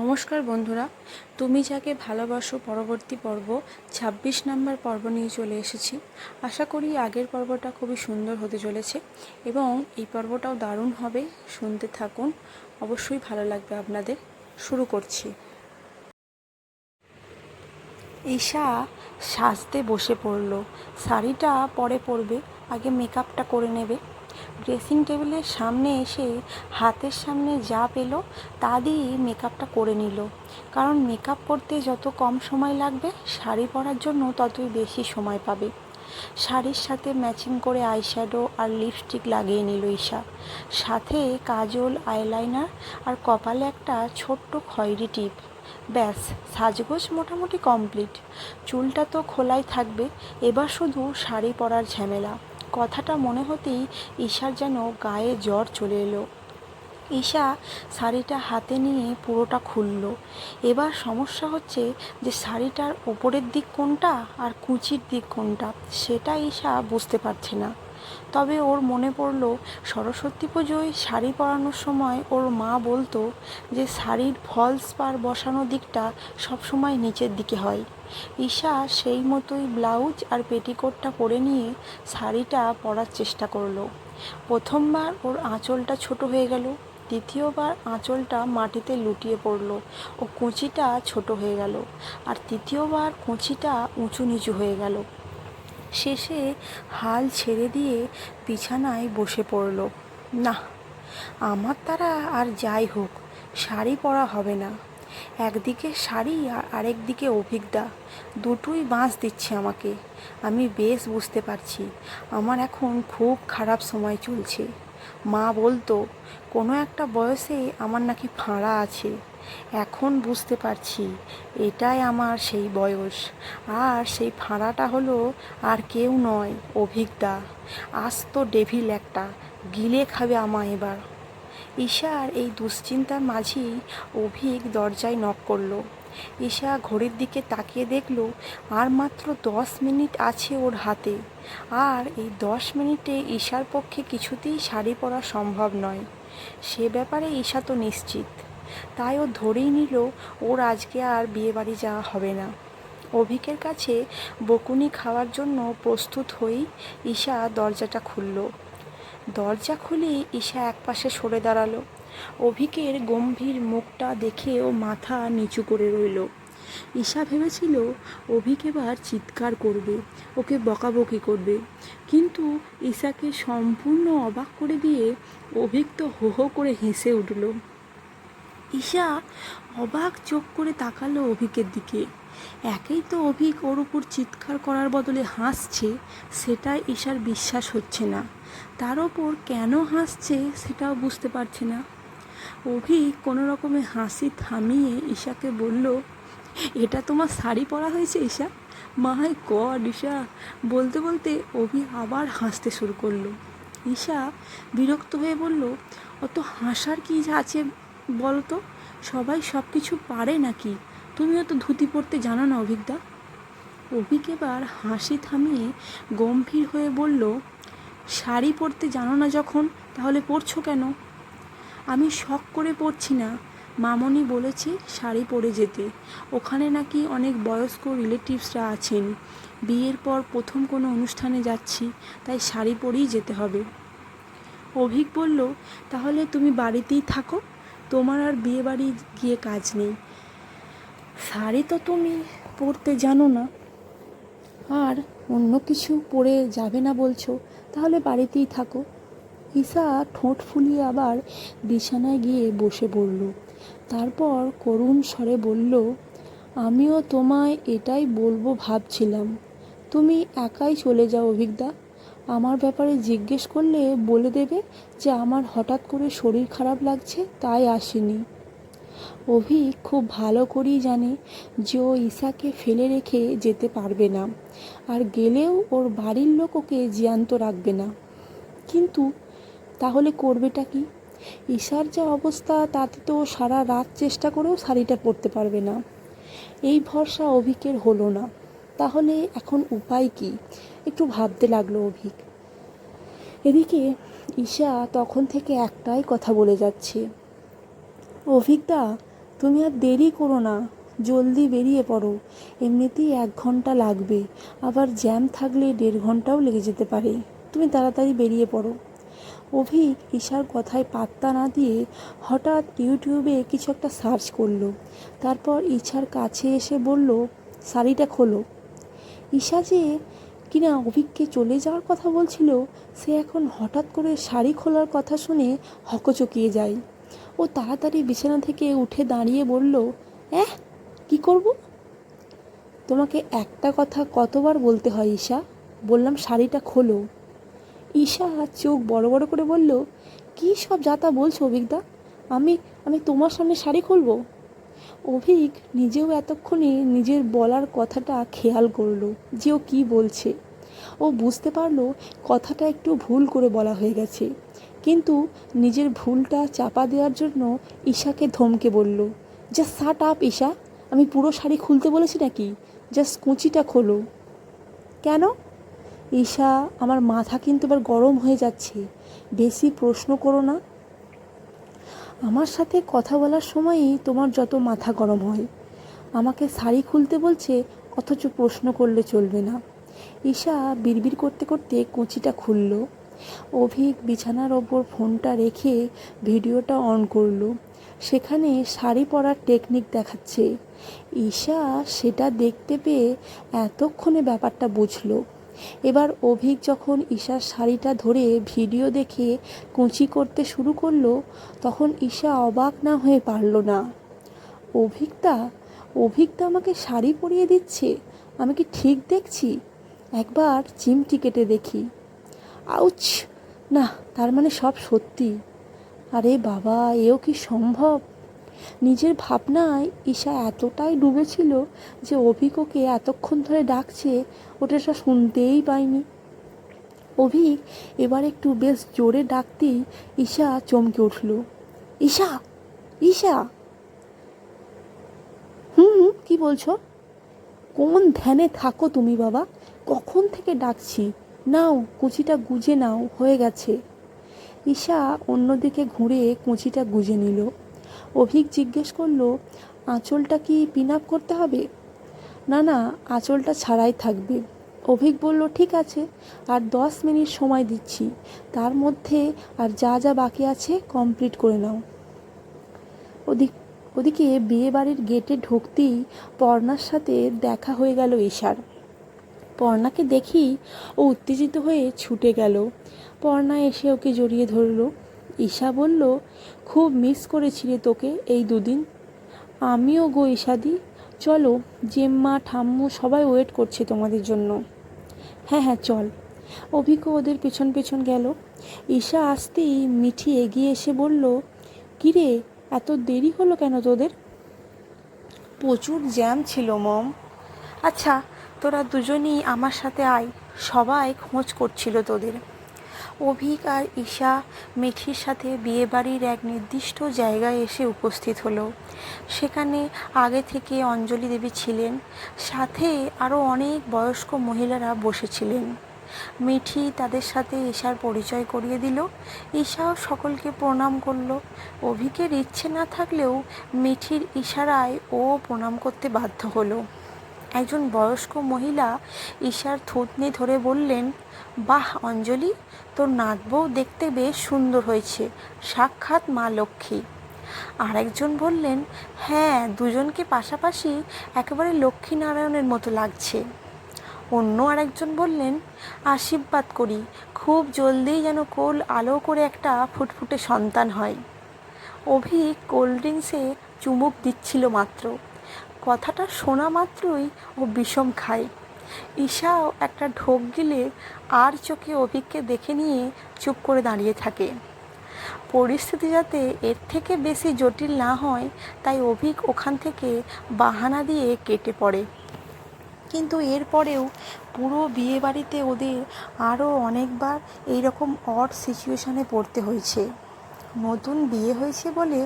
নমস্কার বন্ধুরা, তুমি যাকে ভালোবাসো পরবর্তী পর্ব ছাব্বিশ নাম্বার পর্ব নিয়ে চলে এসেছি। আশা করি আগের পর্বটা খুবই সুন্দর হতে চলেছে এবং এই পর্বটাও দারুণ হবে, শুনতে থাকুন। অবশ্যই ভালো লাগবে আপনাদের। শুরু করছি। ঈশা সাজতে বসে পড়ল। শাড়িটা পরে পরবে, আগে মেকআপটা করে নেবে। ড্রেসিং টেবিলের সামনে এসে হাতের সামনে যা পেল তা দিয়েই মেকআপটা করে নিল। কারণ মেকআপ করতে যত কম সময় লাগবে, শাড়ি পরার জন্য ততই বেশি সময় পাবে। শাড়ির সাথে ম্যাচিং করে আইশ্যাডো আর লিপস্টিক লাগিয়ে নিল ঈশা। সাথে কাজল, আইলাইনার আর কপালে একটা ছোট্ট খয়েরি টিপ। ব্যাস, সাজগোজ মোটামুটি কমপ্লিট। চুলটা তো খোলাই থাকবে, এবার শুধু শাড়ি পরার ঝামেলা। কথাটা মনে হতেই ঈশার যেন গায়ে জ্বর চলে এলো। ঈশা শাড়িটা হাতে নিয়ে পুরোটা খুলল। এবার সমস্যা হচ্ছে যে শাড়িটার ওপরের দিক কোনটা আর কুচির দিক কোনটা, সেটা ঈশা বুঝতে পারছে না। তবে ওর মনে পড়ল, সরস্বতী পুজোয় শাড়ি পরানোর সময় ওর মা বলতো যে শাড়ির ফলস পার বসানো দিকটা সবসময় নিচের দিকে হয়। ঈশা সেই মতোই ব্লাউজ আর পেটিকোটটা পরে নিয়ে শাড়িটা পরার চেষ্টা করল। প্রথমবার ওর আঁচলটা ছোট হয়ে গেল, দ্বিতীয়বার আঁচলটা মাটিতে লুটিয়ে পড়ল ও কুঁচিটা ছোট হয়ে গেল, আর তৃতীয়বার কুঁচিটা উঁচু নিচু হয়ে গেল। শেষে হাল ছেড়ে দিয়ে বিছানায় বসে পড়ল। না, আমার তারা আর যাই হোক, শাড়ি পরা হবে না। একদিকে শাড়ি আর আরেকদিকে অভিজ্ঞা। দুটোই বাঁশ দিচ্ছে আমাকে। আমি বেশ বুঝতে পারছি, আমার এখন খুব খারাপ সময় চলছে। মা বলতো, কোনো একটা বয়সে আমার নাকি ফাঁড়া আছে। এখন বুঝতে পারছি, এটাই আমার সেই বয়স। আর সেই ফাঁড়াটা হলো আর কেউ নয় অভিজ্ঞতা আস্ত ডেভিল একটা, গিলে খাবে আমায় এবার। ঈশার এই দুশ্চিন্তার মাঝেই অভিক দরজায় নক করল। ঈশা ঘড়ির দিকে তাকিয়ে দেখল, আর মাত্র দশ মিনিট আছে ওর হাতে। আর এই দশ মিনিটে ঈশার পক্ষে কিছুতেই শাড়ি পরা সম্ভব নয়। সে ব্যাপারে ঈশা তো নিশ্চিত। তাই ও ধরেই নিল, ওর আজকে আর বিয়েবাড়ি যাওয়া হবে না। অভিকের কাছে বকুনি খাওয়ার জন্য প্রস্তুত হয়েই ঈশা দরজাটা খুলল। দরজা খুলে ঈশা একপাশে সরে দাঁড়াল। অভিকের গম্ভীর মুখটা দেখে ও মাথা নিচু করে রইল। ঈশা ভেবেছিল, অভিক এবার চিৎকার করবে, ওকে বকাবকি করবে। কিন্তু ঈশাকে সম্পূর্ণ অবাক করে দিয়ে অভিক তো হো হো করে হেসে উঠল। ঈশা অবাক চোখ করে তাকালো অভিকের দিকে। একেই তো অভিক ওর উপর চিৎকার করার বদলে হাসছে, সেটাই ঈশার বিশ্বাস হচ্ছে না। তার ওপর কেন হাসছে সেটাও বুঝতে পারছে না। অভিক কোনো রকমে হাসি থামিয়ে ঈশাকে বলল, এটা তোমার শাড়ি পরা হয়েছে, ঈশা? মাই গড, ঈশা। বলতে বলতে অভি আবার হাসতে শুরু করল। ঈশা বিরক্ত হয়ে বলল, অত হাসার কি আছে বলো তো সবাই সব কিছু পারে নাকি? তুমিও তো ধুতি পরতে জানো না, অভিজ্ঞা? অভিক এবার হাসি থামিয়ে গম্ভীর হয়ে বলল, শাড়ি পরতে জানো না যখন, তাহলে পরছো কেন? আমি শখ করে পরছি না। মামনি বলেছে শাড়ি পরে যেতে। ওখানে নাকি অনেক বয়স্ক রিলেটিভসরা আছেন। বিয়ের পর প্রথম কোনো অনুষ্ঠানে যাচ্ছি, তাই শাড়ি পরেই যেতে হবে। অভিক বলল, তাহলে তুমি বাড়িতেই থাকো। তোমার আর বিয়ে বাড়ি গিয়ে কাজ নেই। শাড়ি তো তুমি পরতে জানো না। আর অন্য কিছু পরে যাবে না বলছো। তাহলে বাড়িতেই থাকো। ঈশা ঠোঁট ফুলিয়ে আবার বিছানায় গিয়ে বসে পড়ল। তারপর করুণ স্বরে বলল, আমিও তোমায় এটাই বলব ভাবছিলাম। তুমি একাই চলে যাও অভিজ্ঞতা আমার ব্যাপারে জিজ্ঞেস করলে বলে দেবে যে আমার হঠাৎ করে শরীর খারাপ লাগছে, তাই আসেনি। অভি খুব ভালো করেই জানে যে ও ঈশাকে ফেলে রেখে যেতে পারবে না, আর গেলেও ওর বাড়ির লোক ওকে জ্যান্ত রাখবে না। কিন্তু তাহলে করবেটা কি? ঈশার যা অবস্থা, তাতে তো সারা রাত চেষ্টা করেও শাড়িটা পরতে পারবে না। এই ভরসা অভিকের হলো না। তাহলে এখন উপায় কি? একটু ভাবতে লাগল অভিক। এদিকে ঈশা তখন থেকে একটাই কথা বলে যাচ্ছে। অভিকদা, তুমি আর দেরি করো না। জলদি বেরিয়ে পড়ো। এমনিতেই এক ঘণ্টা লাগবে। আবার জ্যাম থাকলে দেড় ঘন্টাও লেগে যেতে পারে। তুমি তাড়াতাড়ি বেরিয়ে পড়ো। অভিক ঈশার কথায় পাত্তা না দিয়ে হঠাৎ ইউটিউবে কিছু একটা সার্চ করল। তারপর ঈশার কাছে এসে বলল, শাড়িটা খোলো। ঈশা যে কিনা অভিককে চলে যাওয়ার কথা বলছিল, সে এখন হঠাৎ করে শাড়ি খোলার কথা শুনে হকচকিয়ে যায়। ও তাড়াতাড়ি বিছানা থেকে উঠে দাঁড়িয়ে বলল অ্যাঁ কি করব? তোমাকে একটা কথা কতবার বলতে হয় ঈশা? বললাম শাড়িটা খোলো। ঈশা চোখ বড় বড় করে বলল, কী সব যাতা বলছো অভিকদা আমি আমি তোমার সামনে শাড়ি খুলবো? অভিক নিজেও এতক্ষণে নিজের বলার কথাটা খেয়াল করল যে ও কী বলছে। ও বুঝতে পারল কথাটা একটু ভুল করে বলা হয়ে গেছে। কিন্তু নিজের ভুলটা চাপা দেওয়ার জন্য ঈশাকে ধমকে বলল, যা শাট আপ ঈশা, আমি পুরো শাড়ি খুলতে বলেছি নাকি? জাস্ট কুঁচিটা খোলো। কেন? ঈশা, আমার মাথা কিন্তু এবার গরম হয়ে যাচ্ছে। বেশি প্রশ্ন করো না। আমার সাথে কথা বলার সময়ই তোমার যত মাথা গরম হয়। আমাকে শাড়ি খুলতে বলছে, অথচ প্রশ্ন করলে চলবে না। ঈশা বিড়বিড় করতে করতে কুঁচিটা খুলল। অভিক বিছানার ওপর ফোনটা রেখে ভিডিওটা অন করল। সেখানে শাড়ি পরার টেকনিক দেখাচ্ছে। ঈশা সেটা দেখতে পেয়ে এতক্ষণে ব্যাপারটা বুঝলো। এবার অভিক যখন ঈশার শাড়িটা ধরে ভিডিও দেখে কুঁচি করতে শুরু করল, তখন ঈশা অবাক না হয়ে পারল না। অভিকটা অভিকটা আমাকে শাড়ি পরিয়ে দিচ্ছে, আমি কি ঠিক দেখছি? একবার চিমটি কেটে দেখি। আউচ, না, তার মানে সব সত্যি। আরে বাবা, এও কি সম্ভব? নিজের ভাবনায় ঈশা এতটাই ডুবেছিল যে অভিককে এতক্ষণ ধরে ডাকছে, ওটা সে শুনতেই পায়নি। অভিক এবার একটু বেশ জোরে ডাকতেই ঈশা চমকে উঠল। ঈশা ঈশা! হুম, কী বলছো? কোন ধ্যানে থাকো তুমি বাবা? কখন থেকে ডাকছি? নাও, কুচিটা গুজে নাও, হয়ে গেছে। ঈশা অন্যদিকে ঘুরে কুচিটা গুজে নিল। অভিক জিজ্ঞেস করল, আঁচলটা কি পিন আপ করতে হবে? না না, আঁচলটা ছাড়াই থাকবে। অভিক বলল, ঠিক আছে, আর দশ মিনিট সময় দিচ্ছি। তার মধ্যে আর যা যা বাকি আছে কমপ্লিট করে নাও। ওদিক, ওদিকে বিয়ে বাড়ির গেটে ঢুকতেই পর্ণার সাথে দেখা হয়ে গেল ঈশার। পর্ণাকে দেখি ও উত্তেজিত হয়ে ছুটে গেল। পর্ণা এসে ওকে জড়িয়ে ধরল। ঈশা বলল, খুব মিস করেছিলে তোকে এই দুদিন। আমিও গো ঈশাদি। চলো, জেম্মা, ঠাম্মু সবাই ওয়েট করছে তোমাদের জন্য। হ্যাঁ হ্যাঁ চল। অভিজ্ঞ ওদের পেছন পেছন গেল। ঈশা আসতেই মিঠি এগিয়ে এসে বলল কিরে এত দেরি হলো কেন তোদের? প্রচুর জ্যাম ছিল, মম। আচ্ছা তোরা দুজনেই আমার সাথে আয়। সবাই খোঁজ করছিল তোদের। অভিক আর ঈশা মিঠির সাথে বিয়েবাড়ির এক নির্দিষ্ট জায়গায় এসে উপস্থিত হলো। সেখানে আগে থেকে অঞ্জলি দেবী ছিলেন, সাথে আরও অনেক বয়স্ক মহিলারা বসেছিলেন। মিঠি তাদের সাথে ঈশার পরিচয় করিয়ে দিল। ঈশাও সকলকে প্রণাম করল। অভিকের ইচ্ছে না থাকলেও মিঠির ইশারায় ও প্রণাম করতে বাধ্য হলো। একজন বয়স্ক মহিলা ঈশার থুতনি ধরে বললেন, বাহ, অঞ্জলি, তোর নাত বউ দেখতে বেশ সুন্দর হয়েছে। সাক্ষাৎ মা লক্ষ্মী। আরেকজন বললেন হ্যাঁ দুজনকে পাশাপাশি একেবারে লক্ষ্মীনারায়ণের মতো লাগছে। অন্য আরেকজন বললেন, আশীর্বাদ করি, খুব জলদিই যেন কোল আলো করে একটা ফুটফুটে সন্তান হয়। অভি কোল্ড ড্রিঙ্কসে চুমুক দিচ্ছিল মাত্র। কথাটা শোনা মাত্রই ও বিষম খায়। ঈশাও একটা ঢোক গিলে আর চোখে অভিককে দেখে নিয়ে চুপ করে দাঁড়িয়ে থাকে। পরিস্থিতি যাতে এর থেকে বেশি জটিল না হয়, তাই অভিক ওখান থেকে বাহানা দিয়ে কেটে পড়ে। কিন্তু এরপরেও পুরো বিয়ে বাড়িতে ওদের আরও অনেকবার এইরকম অড সিচুয়েশানে পড়তে হয়েছে। নতুন বিয়ে হয়েছে বলে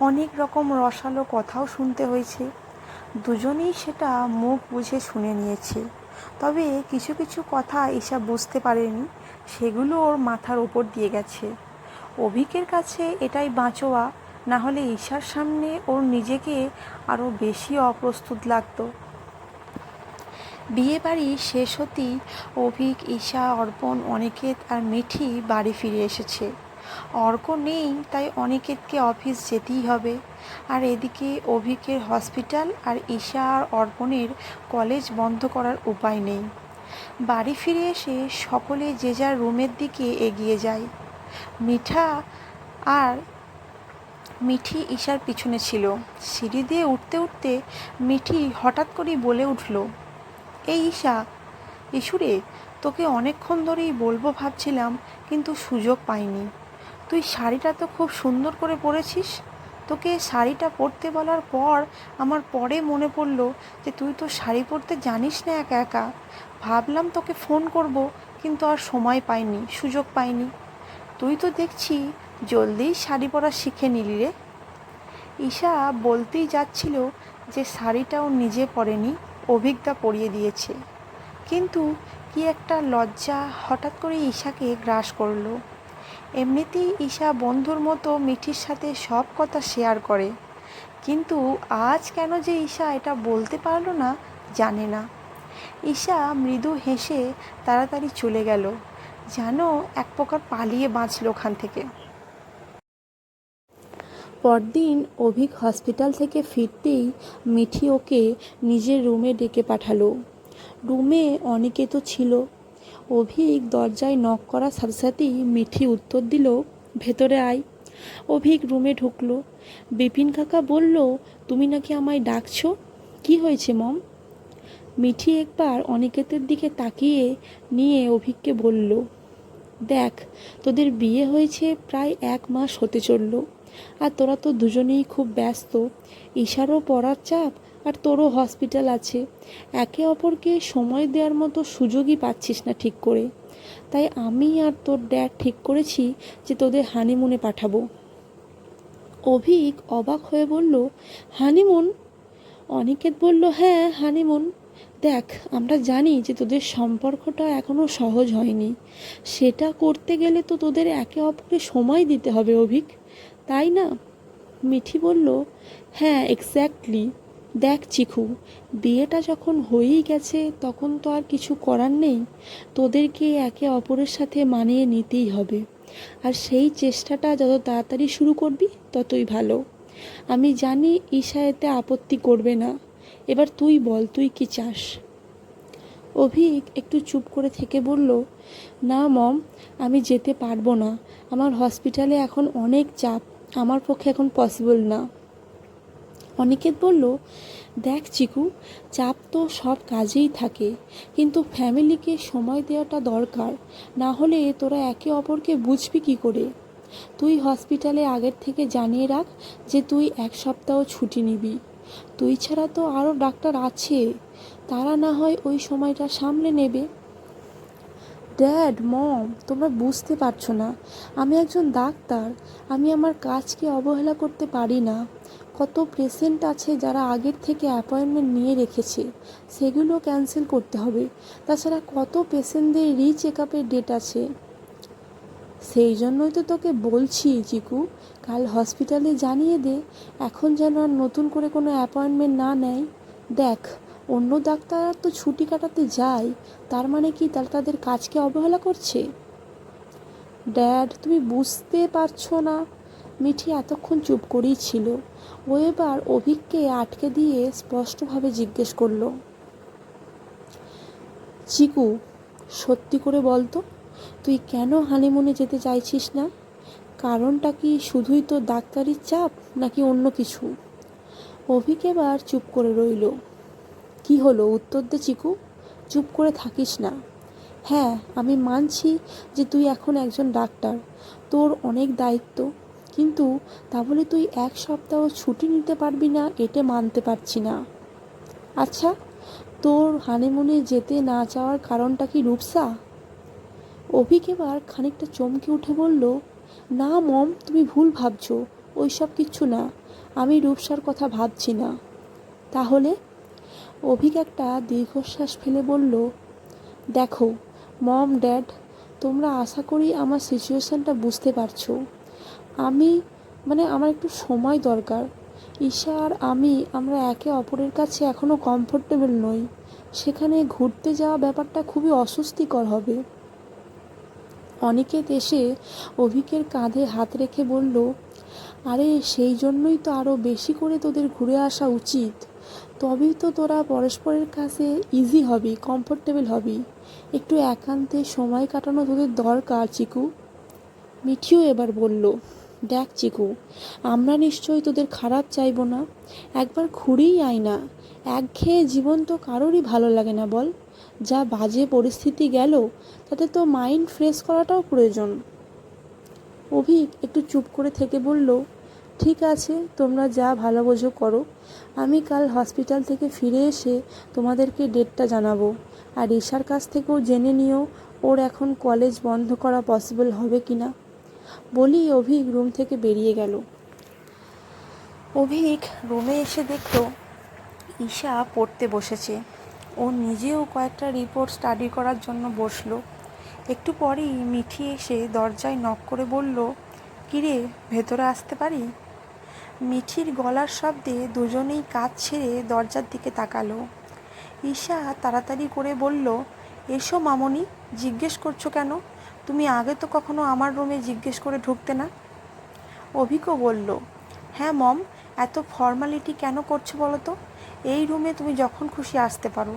অনেক রকম রসালো কথাও শুনতে হয়েছে। দুজনেই সেটা মুখ বুঝে শুনে নিয়েছে। তবে কিছু কিছু কথা ঈশা বুঝতে পারেনি, সেগুলো ওর মাথার ওপর দিয়ে গেছে। অভিকের কাছে এটাই বাঁচোয়া, না হলে ঈশার সামনে ওর নিজেকে আরও বেশি অপ্রস্তুত লাগতো। বিয়ে বাড়ি শেষ হতেই অভিক, ঈশা, অর্পণ, অনিকেত আর মিঠি বাড়ি ফিরে এসেছে। অর্ক নেই, তাই অনিকেতকে অফিস যেতেই হবে। আর এদিকে অভিকের হসপিটাল আর ঈশা আর অর্পণের কলেজ বন্ধ করার উপায় নেই। বাড়ি ফিরে এসে সকলে যে যার রুমের দিকে এগিয়ে যায়। মিঠা আর মিঠি ঈশার পিছনে ছিল। সিঁড়ি দিয়ে উঠতে উঠতে মিঠি হঠাৎ করেই বলে উঠল, এই ঈশা ইসুরে তোকে অনেকক্ষণ ধরেই বলব ভাবছিলাম, কিন্তু সুযোগ পাইনি। তুই শাড়িটা তো খুব সুন্দর করে পরেছিস। তোকে শাড়িটা পরতে বলার পর আমার পরে মনে পড়ল যে তুই তো শাড়ি পরতে জানিস না একা একা। ভাবলাম তোকে ফোন করব, কিন্তু আর সময় পাইনি, সুযোগ পাইনি। তুই তো দেখছি জলদিই শাড়ি পরা শিখে নিলি রে। ঈশা বলতেই যাচ্ছিল যে শাড়িটাও নিজে পরেনি, অভিজ্ঞতা পরিয়ে দিয়েছে। কিন্তু কি একটা লজ্জা হঠাৎ করে ঈশাকে গ্রাস করল। এমনিতেই ঈশা বন্ধুর মতো মিঠির সাথে সব কথা শেয়ার করে। কিন্তু আজ কেন যে ঈশা এটা বলতে পারল না, জানে না। ঈশা মৃদু হেসে তাড়াতাড়ি চলে গেল। যেন এক প্রকার পালিয়ে বাঁচল ওখান থেকে। পরদিন অভিক হসপিটাল থেকে ফিরতেই মিঠি ওকে নিজের রুমে ডেকে পাঠালো। রুমে অনেকে তো ছিল। অভিক দরজায় নক করার সাথে সাথেই মিঠি উত্তর দিল, ভেতরে আয়। অভিক রুমে ঢুকলো। বিপিন কাকা বলল, তুমি নাকি আমায় ডাকছো? কি হয়েছে, মম? মিঠি একবার অনিকেতের দিকে তাকিয়ে নিয়ে অভিককে বলল, দেখ, তোদের বিয়ে হয়েছে প্রায় এক মাস হতে চলল, আর তোরা তো দুজনেই খুব ব্যস্ত। ঈশারও পড়ার চাপ আর তোরও হসপিটাল আছে। একে অপরকে সময় দেওয়ার মতো সুযোগই পাচ্ছিস না ঠিক করে। তাই আমি আর তোর ড্যাড ঠিক করেছি যে তোদের হানিমুনে পাঠাবো। অভিক অবাক হয়ে বলল, হানিমুন? অনিকেত বলল হ্যাঁ হানিমুন। দেখ, আমরা জানি যে তোদের সম্পর্কটা এখনও সহজ হয়নি। সেটা করতে গেলে তো তোদের একে অপরকে সময় দিতে হবে, অভিক। তাই না? মিঠি বলল হ্যাঁ এক্স্যাক্টলি দেখ চিকু বিয়েটা যখন হয়েই গেছে তখন তো আর কিছু করার নেই। তোদেরকে একে অপরের সাথে মানিয়ে নিতেই হবে। আর সেই চেষ্টাটা যত তাড়াতাড়ি শুরু করবি, ততই ভালো। আমি জানি ঈশা এতে আপত্তি করবে না। এবার তুই বল, তুই কি চাস? অভিক একটু চুপ করে থেকে বলল, না মম, আমি যেতে পারব না। আমার হসপিটালে এখন অনেক চাপ। আমার পক্ষে এখন পসিবল না। অনিকেত বলল, দেখ চিকু, চাপ তো সব কাজেই থাকে, কিন্তু ফ্যামিলিকে সময় দেওয়াটা দরকার। না হলে তোরা একে অপরকে বুঝবি কী করে? তুই হসপিটালে আগের থেকে জানিয়ে রাখ যে তুই এক সপ্তাহ ছুটি নিবি। তুই ছাড়া তো আরও ডাক্তার আছে। তারা না হয় ওই সময়টা সামলে নেবে। ড্যাড, মম, তোমরা বুঝতে পারছ না। আমি একজন ডাক্তার। আমি আমার কাজকে অবহেলা করতে পারি না। কত পেশেন্ট আছে যারা আগের থেকে অ্যাপয়েন্টমেন্ট নিয়ে রেখেছে, সেগুলো ক্যান্সেল করতে হবে। তাছাড়া কত পেশেন্টদের রি চেক আপের ডেট আছে? সেই জন্যই তো তোকে বলছি চিকু কাল হসপিটালে জানিয়ে দে, এখন যেন আর নতুন করে কোনো অ্যাপয়েন্টমেন্ট না নেয়। দেখ, অন্য ডাক্তার তো ছুটি কাটাতে যায়, তার মানে কি তারা তাদের কাজকে অবহেলা করছে? ড্যাড তুমি বুঝতে পারছ না। মিঠি এতক্ষণ চুপ করেই ছিল। ও এবার অভিককে আটকে দিয়ে স্পষ্টভাবে জিজ্ঞেস করল, চিকু, সত্যি করে বলতো তুই কেন হানিমুনে যেতে চাইছিস না? কারণটা কি শুধুই তো ডাক্তারির চাপ নাকি অন্য কিছু? অভিক এবার চুপ করে রইল। কি হলো? উত্তর দে চিকু, চুপ করে থাকিস না। হ্যাঁ আমি মানছি যে তুই এখন একজন ডাক্তার। তোর অনেক দায়িত্ব কিন্তু তা বলে তুই এক সপ্তাহ ছুটি নিতে পারবি না, এটা মানতে পারছি না। আচ্ছা তোর হানিমুনে যেতে না চাওয়ার কারণটা কি রূপসা? অভিক এবার খানিকটা চমকে উঠে বলল, না মম, তুমি ভুল ভাবছ, ওইসব কিচ্ছু না, আমি রূপসার কথা ভাবছি না। তাহলে? অভিক একটা দীর্ঘশ্বাস ফেলে বলল, দেখো, মম, ড্যাড, তোমরা আশা করি আমার সিচুয়েশানটা বুঝতে পারছ। আমি মানে আমার একটু সময় দরকার। ঈশা আর আমি, আমরা একে অপরের কাছে এখনও কমফোর্টেবল নই। সেখানে ঘুরতে যাওয়া ব্যাপারটা খুবই অস্বস্তিকর হবে। অনিকেত এসে অভিকের কাঁধে হাত রেখে বলল, আরে, সেই জন্যই তো আরও বেশি করে তোদের ঘুরে আসা উচিত। তবেই তো তোরা পরস্পরের কাছে ইজি হবি কমফোর্টেবল হবি। একটু একান্তে সময় কাটানো তোদের দরকার, চিকু। মিঠিও এবার বলল দেখ চিকু, আমরা নিশ্চয়ই তোদের খারাপ চাইব না। একবার ঘুরেই আয় না। একঘেয়ে জীবন তো কারোরই ভালো লাগে না বল। যা বাজে পরিস্থিতি গেল, তাতে তো মাইন্ড ফ্রেশ করাটাও প্রয়োজন। অভিক একটু চুপ করে থেকে বলল, ঠিক আছে, তোমরা যা ভালো বোঝো করো। আমি কাল হসপিটাল থেকে ফিরে এসে তোমাদেরকে ডেটটা জানাব। আর ঈশার কাছ থেকেও জেনে নিও, ওর এখন কলেজ বন্ধ করা পসিবল হবে কি না বলি অভিক রুম থেকে বেরিয়ে গেল। অভিক রুমে এসে দেখল ঈশা পড়তে বসেছে। ও নিজেও কয়েকটা রিপোর্ট স্টাডি করার জন্য বসল। একটু পরেই মিঠি এসে দরজায় নক করে বলল, কিরে, ভেতরে আসতে পারি? মিঠির গলার শব্দে দুজনেই কাজ ছেড়ে দরজার দিকে তাকালো। ঈশা তাড়াতাড়ি করে বলল, এসো মামনি, জিজ্ঞেস করছ কেন? তুমি আগে তো কখনো আমার রুমে জিজ্ঞেস করে ঢুকতে না? অভিকও বলল হ্যাঁ মম, এত ফর্মালিটি কেন করছ বলো তো? এই রুমে তুমি যখন খুশি আসতে পারো।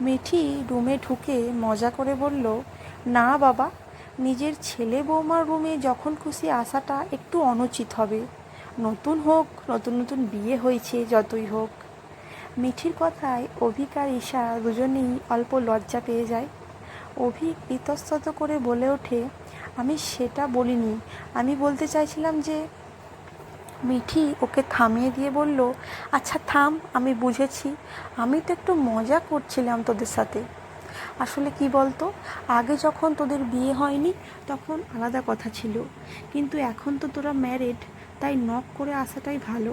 মিঠি রুমে ঢুকে মজা করে বলল, না বাবা, নিজের ছেলে বৌমার রুমে যখন খুশি আসাটা একটু অনুচিত হবে। নতুন হোক, নতুন নতুন বিয়ে হয়েছে, যতই হোক। মিঠির কথায় অভিক আর ঈশা দুজনেই অল্প লজ্জা পেয়ে যায়। অভিক ইতস্তত করে বলে ওঠে, আমি সেটা বলিনি। আমি বলতে চাইছিলাম যে, মিঠি ওকে থামিয়ে দিয়ে বলল আচ্ছা থাম, আমি বুঝেছি। আমি তো একটু মজা করছিলাম তোদের সাথে। আসলে কি বলতো, আগে যখন তোদের বিয়ে হয়নি, তখন আলাদা কথা ছিল। কিন্তু এখন তো তোরা ম্যারেড তাই নক করে আসাটাই ভালো।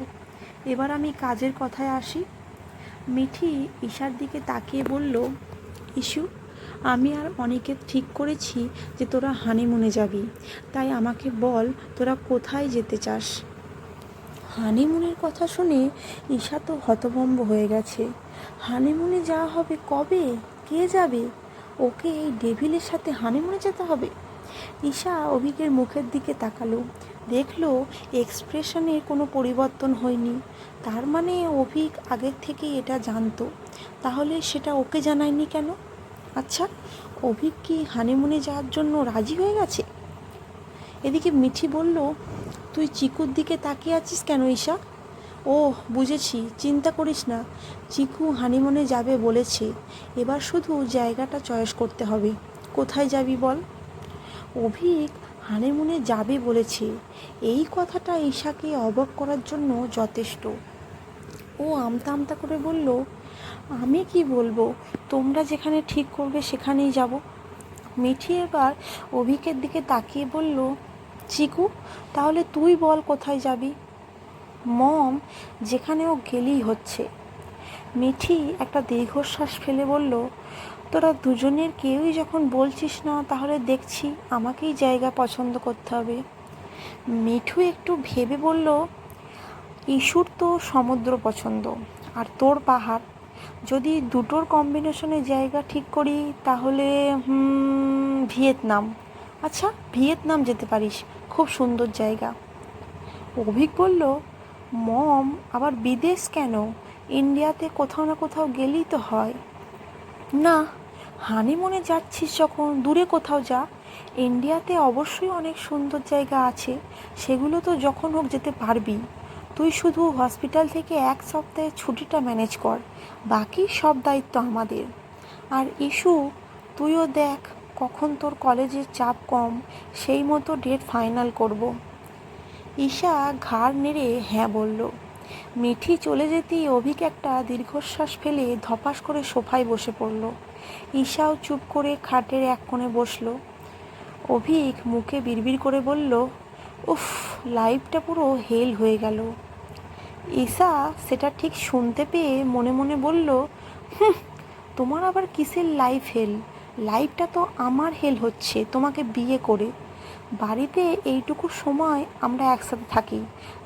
এবার আমি কাজের কথায় আসি। মিঠি ঈশার দিকে তাকিয়ে বলল ইস্যু আমি আর অনেকে ঠিক করেছি যে তোরা হানিমুনে যাবি। তাই আমাকে বল, তোরা কোথায় যেতে চাস? হানিমুনের কথা শুনে ঈশা তো হতভম্ব হয়ে গেছে। হানিমুনে যাওয়া হবে কবে? কে যাবে? ওকে এই ডেভিলের সাথে হানিমুনে যেতে হবে? ঈশা অভিকের মুখের দিকে তাকালো। দেখল এক্সপ্রেশনের কোনো পরিবর্তন হয়নি। তার মানে অভিক আগের থেকেই এটা জানতো। তাহলে সেটা ওকে জানায়নি কেন? আচ্ছা অভিক কি হানিমুনে যাওয়ার জন্য রাজি হয়ে গেছে? এদিকে মিঠি বলল, তুই চিকুর দিকে তাকিয়ে আছিস কেন ঈশা? ও বুঝেছি, চিন্তা করিস না, চিকু হানিমুনে যাবে বলেছে, এবার শুধু জায়গাটা চয়েস করতে হবে। কোথায় যাবি বল? অভিক হানিমুনে যাবে বলেছে, এই কথাটা ঈশাকে অবাক করার জন্য যথেষ্ট। ও আমতা আমতা করে বলল আমি কি বলব? তোমরা যেখানে ঠিক করবে সেখানেই যাব। মিঠি এবার অভিকের দিকে তাকিয়ে বলল, চিকু, তাহলে তুই বল কোথায় যাবি? মম, যেখানে ও গেলেই হচ্ছে। মিঠি একটা দীর্ঘশ্বাস ফেলে বলল, তোরা দুজনের কেউই যখন বলছিস না, তাহলে দেখছি আমাকেই জায়গা পছন্দ করতে হবে। মিঠু একটু ভেবে বলল ইস্যুর তো সমুদ্র পছন্দ, আর তোর পাহাড়। যদি দুটোর কম্বিনেশনে জায়গা ঠিক করি, তাহলে ভিয়েতনাম। আচ্ছা ভিয়েতনাম যেতে পারিস, খুব সুন্দর জায়গা। অভিক বলল, মম, আবার বিদেশ কেন? ইন্ডিয়াতে কোথাও না কোথাও গেলেই তো হয়। না হানিমুনে যাচ্ছিস যখন, দূরে কোথাও যা। ইন্ডিয়াতে অবশ্যই অনেক সুন্দর জায়গা আছে, সেগুলো তো যখন হোক যেতে পারবি। তুই শুধু হসপিটাল থেকে এক সপ্তাহে ছুটিটা ম্যানেজ কর, বাকি সব দায়িত্ব আমাদের। আর ইস্যু তুইও দেখ কখন তোর কলেজের চাপ কম, সেই মতো ডেট ফাইনাল করব। ঈশা ঘাড় নেড়ে হ্যাঁ বলল। মিঠি চলে যেতেই অভিক একটা দীর্ঘশ্বাস ফেলে ধপাস করে সোফায় বসে পড়ল। ঈশাও চুপ করে খাটের এক কোণে বসল। অভিক মুখে বিড়বিড় করে বলল, উফ লাইফটা পুরো হেল হয়ে গেল। ঈশা সেটা ঠিক শুনতে পেয়ে মনে মনে বলল, হুম, তোমার আবার কিসের লাইফ হেল লাইফটা তো আমার হেল হচ্ছে, তোমাকে বিয়ে করে। বাড়িতে এইটুকু সময় আমরা একসাথে থাকি,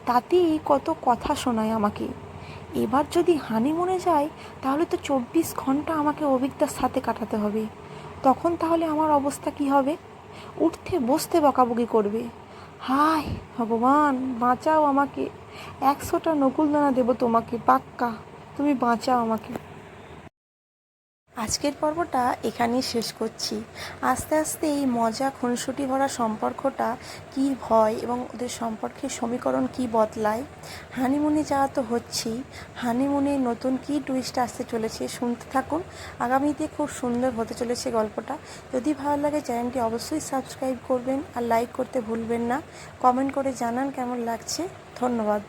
তাতেই কত কথা শোনায় আমাকে। এবার যদি হানিমুনে যাই, তাহলে তো চব্বিশ ঘণ্টা আমাকে অভিজ্ঞতার সাথে কাটাতে হবে। তখন তাহলে আমার অবস্থা কি হবে? উঠতে বসতে বকাবকি করবে। হায় ভগবান বাঁচাও আমাকে। একশোটা নকুলদানা দেবো তোমাকে পাক্কা। তুমি বাঁচাও আমাকে। আজকের পর্বটা এখানেই শেষ করছি। আস্তে আস্তে এই মজা খুনসুটি ভরা সম্পর্কটা কী হয় এবং ওদের সম্পর্কের সমীকরণ কী বদলায়? হানিমুনে যাওয়া তো হচ্ছেই হানিমুনে নতুন কী টুইস্ট আসতে চলেছে শুনতে থাকুন। আগামীতে খুব সুন্দর হতে চলেছে গল্পটা। যদি ভালো লাগে চ্যানেলটি অবশ্যই সাবস্ক্রাইব করবেন আর লাইক করতে ভুলবেন না। কমেন্ট করে জানান কেমন লাগছে। ধন্যবাদ।